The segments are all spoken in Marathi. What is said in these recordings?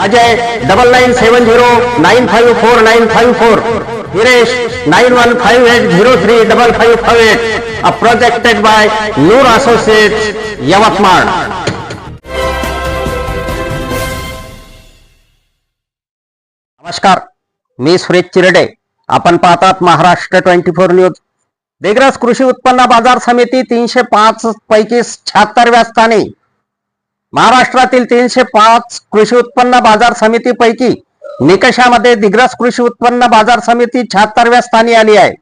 Ajay double nine seven zero nine five four nine five four Hiresh nine one five eight zero three double five five eight a projected by Noor associate Yavatmal नमस्कार मी सुरेश चिरडे. आपण पाहतात Maharashtra twenty four news Digras कृषी उत्पन्न बाजार समिती तीनशे पाच पैकी शहात्तरव्या स्थानी महाराष्ट्रातील तीनशे पाच कृषी उत्पन्न बाजार समितीपैकी निकषामध्ये दिग्रस कृषी उत्पन्न बाजार समिती शहात्तरव्या स्थानी आली आहे.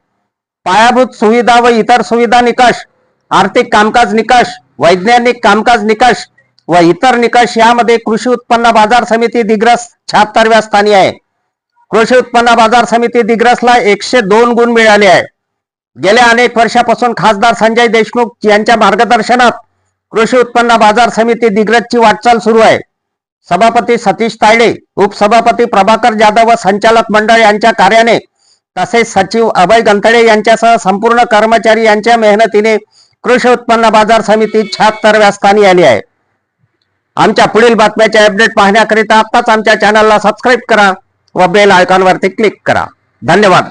पायाभूत सुविधा व इतर सुविधा निकष आर्थिक कामकाज निकष वैज्ञानिक कामकाज निकष व इतर निकष यामध्ये कृषी उत्पन्न बाजार समिती दिग्रस शहात्तरव्या स्थानी आहे. कृषी उत्पन्न बाजार समिती दिग्रसला एकशे दोन गुण मिळाले आहे. गेल्या अनेक वर्षापासून खासदार संजय देशमुख यांच्या मार्गदर्शनात कृषी उत्पन्न बाजार समिती दिग्रजची वाटचाल सुरू आहे. सभापती सतीश तायडे उपसभापती प्रभाकर जाधव व संचालक मंडळ यांच्या कार्याने तसेच सचिव अभय गंथडे यांच्यासह संपूर्ण कर्मचारी यांच्या मेहनतीने कृषी उत्पन्न बाजार समिती शहात्तरव्या स्थानी आली आहे. आमच्या पुढील बातम्याचे अपडेट पाहण्याकरिता आताच आमच्या चॅनलला सबस्क्राईब करा व बेल आयकॉनवरती क्लिक करा. धन्यवाद.